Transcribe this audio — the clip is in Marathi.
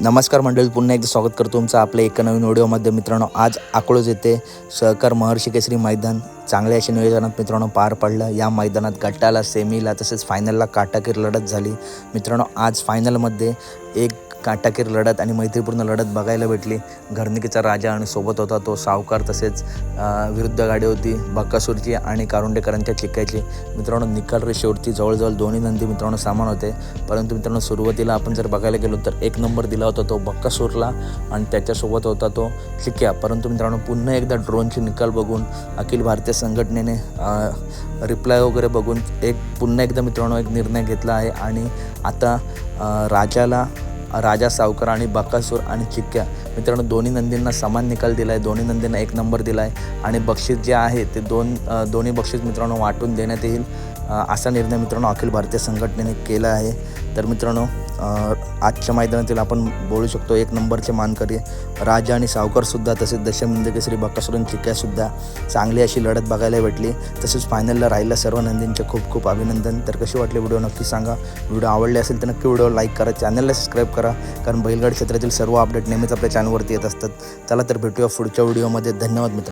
नमस्कार मंडळी पुन्हा एकदा स्वागत करतो तुमचं आपल्या एका नवीन व्हिडिओमध्ये मित्रांनो आज अकलूज येथे सहकार महर्षी केसरी मैदान चांगल्या अशा नियोजनात मित्रांनो पार पडलं. या मैदानात गटाला सेमीला तसेच फायनलला काटाकीर लढत झाली. मित्रांनो आज फायनलमध्ये एक काटाकीर लढत आणि मैत्रीपूर्ण लढत बघायला भेटली. घरनिकीचा राजा आणि सोबत होता तो सावकार तसेच विरुद्ध गाडी होती बक्कासूरची आणि कारुंडेकरांच्या चिक्क्याची. मित्रांनो निकाल रेषेवरती जवळजवळ दोन्ही नंदी मित्रांनो सामान होते. परंतु मित्रांनो सुरुवातीला आपण जर बघायला गेलो तर एक नंबर दिला होता तो बक्कासूरला आणि त्याच्यासोबत होता तो चिक्क्या. परंतु मित्रांनो पुन्हा एकदा ड्रोनची निकाल बघून अखिल भारतीय संघटनेने रिप्लाय वगैरे बघून एक पुन्हा एकदा मित्रांनो एक निर्णय घेतला आहे आणि आता राजाला राजा सावकर आणि बकासूर आणि चिक्क्या. मित्रांनो दोन्ही नंदींना समान निकाल दिला आहे दोन्ही नंदींना एक नंबर दिला आहे आणि बक्षीस जे आहे ते दोन दोन्ही बक्षीस मित्रांनो वाटून देण्यात येईल. असा निर्णय मित्रांनो अखिल भारतीय संघटनेने केला आहे. तर मित्रांनो आजच्या मैदानातील आपण बोलू शकतो एक नंबरचे मानकरी राजा आणि सावकरसुद्धा तसेच दशमिंद केसरी बकासूर आणि चिक्क्यासुद्धा चांगली अशी लढत बघायला भेटली. तसेच फायनलला राहिला सर्व नंदींचे खूप खूप अभिनंदन. तर कशी वाटली व्हिडिओ नक्की सांगा. व्हिडिओ आवडले असेल तर नक्की व्हिडिओ लाईक करा. चॅनलला सबस्क्राईब करा. कारण बैलगाड क्षेत्रातील सर्व अपडेट नेहमीच आपल्या चॅनलवरती येत असतात. चला तर भेटूया पुढच्या व्हिडिओमध्ये धन्यवाद मित्र